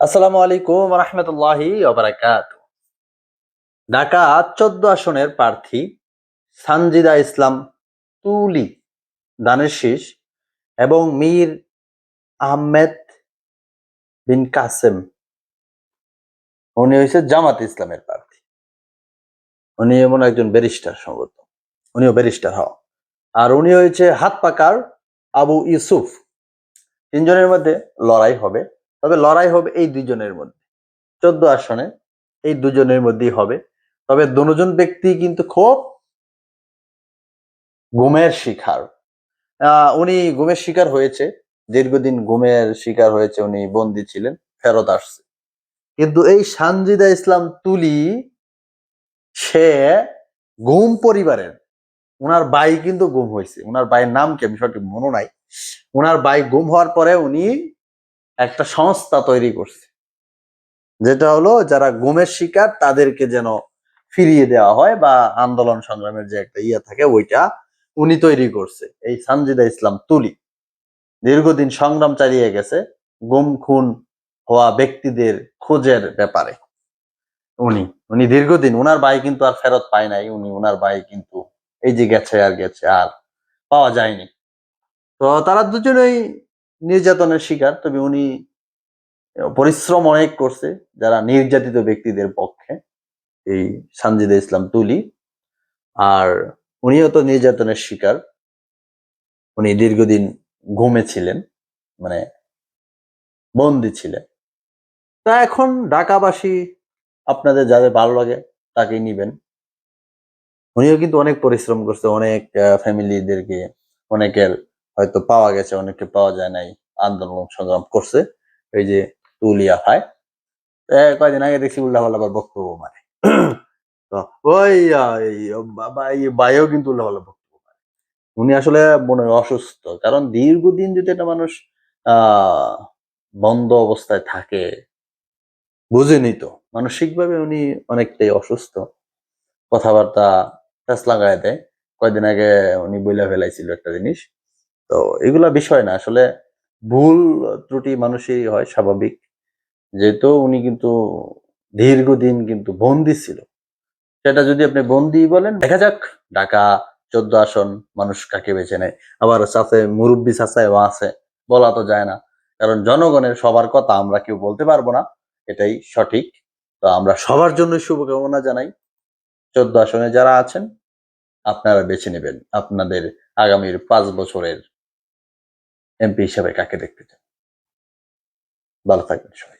আসসালামু আলাইকুম রহমতুল্লাহি ঢাকা চোদ্দ আসনের প্রার্থী সানজিদা ইসলাম তুলি দানের শীষ এবং মীর আহমেদ বিন কাসেম। উনি হয়েছে জামাত ইসলামের প্রার্থী। উনি এমন একজন ব্যারিস্টার সম্ভবত। উনিও ব্যারিস্টার হওয়া। আর উনি হয়েছে হাত পাকার আবু ইউসুফ। তিনজনের মধ্যে লড়াই হবে। তবে লড়াই হবে এই দুজনের মধ্যে। চোদ্দ আসনে এই দুজনের মধ্যেই হবে। তবে দুজন ব্যক্তি কিন্তু খুব গুমের শিকার। উনি গুমের শিকার হয়েছে। দীর্ঘদিন গুমের শিকার হয়েছে, উনি বন্দী ছিলেন, ফেরত আসছে। কিন্তু এই সানজিদা ইসলাম তুলি, সে গুম পরিবারের। উনার ভাই কিন্তু গুম হয়েছে। উনার ভাইয়ের নাম কি আমি সঠিক মনে নাই। উনার ভাই গুম হওয়ার পরে উনি একটা সংস্থা তৈরি করছে। যেটা হলো যারা গুমের শিকার, তাদেরকে যেন ফিরিয়ে দেওয়া হয় বা আন্দোলন সংগ্রামের যে একটা ইয়ে থাকে, ওইটা উনি তৈরি করছে। এই সানজিদা ইসলাম তুলি। দীর্ঘদিন সংগ্রাম চালিয়ে গেছে গুম, খুন হওয়া ব্যক্তিদের খোঁজের ব্যাপারে। উনি উনি দীর্ঘদিন, উনার ভাই কিন্তু আর ফেরত পায় নাই, উনি, উনার ভাই কিন্তু এই যে গেছে আর গেছে, আর পাওয়া যায়নি। তো তারা দুজনেই নির্যাতনের শিকার, তবে উনি পরিশ্রম অনেক করছে যারা নির্যাতিত ব্যক্তিদের পক্ষে এই সানজিদা ইসলাম তুলি। আর উনিও তো নির্যাতনের শিকার। উনি দীর্ঘদিন ঘুমে ছিলেন মানে বন্দি ছিলেন। তা এখন ঢাকাবাসী আপনাদের যাদের ভালো লাগে তাকেই নিবেন। উনিও কিন্তু অনেক পরিশ্রম করছে, অনেক ফ্যামিলিদেরকে অনেকের হয়তো পাওয়া গেছে অনেকে পাওয়া যায় নাই, আন্দোলন সংগ্রাম করছে। এই যে তুলিয়া খায় কয়দিন আগে দেখছি উল্লাহ আবার বক্তব্য মানে ওই ভাইও কিন্তু উল্লাহ বক্তব্য মারে। উনি আসলে মনে হয় অসুস্থ, কারণ দীর্ঘদিন যদি একটা মানুষ বন্ধ অবস্থায় থাকে, বুঝেনি তো, মানসিকভাবে উনি অনেকটাই অসুস্থ। কথাবার্তা ফেস লাগায় দেয়। কয়দিন আগে উনি বইলা ফেলাইছিল একটা জিনিস তো এগুলা বিষয় না। আসলে ভুল ত্রুটি মানুষই হয়, স্বাভাবিক। যেহেতু উনি কিন্তু দীর্ঘদিন কিন্তু বন্দি ছিল। সেটা যদি আপনি বন্দি বলেন, দেখা যাক, ঢাকা চোদ্দ আসন মানুষ কাকে বেছে নেয়। আবার সাথে মুরব্বী সাসায়ও আছে, বলা তো যায় না। কারণ জনগণের সবার কথা আমরা কেউ বলতে পারব না, এটাই সঠিক। তো আমরা সবার জন্য শুভকামনা জানাই। চোদ্দ আসনে যারা আছেন, আপনারা বেছে নেবেন। আপনাদের আগামীর পাঁচ বছরের এমপি হিসাবে কাকে দেখতে চান? ভালো থাকবেন সবাই।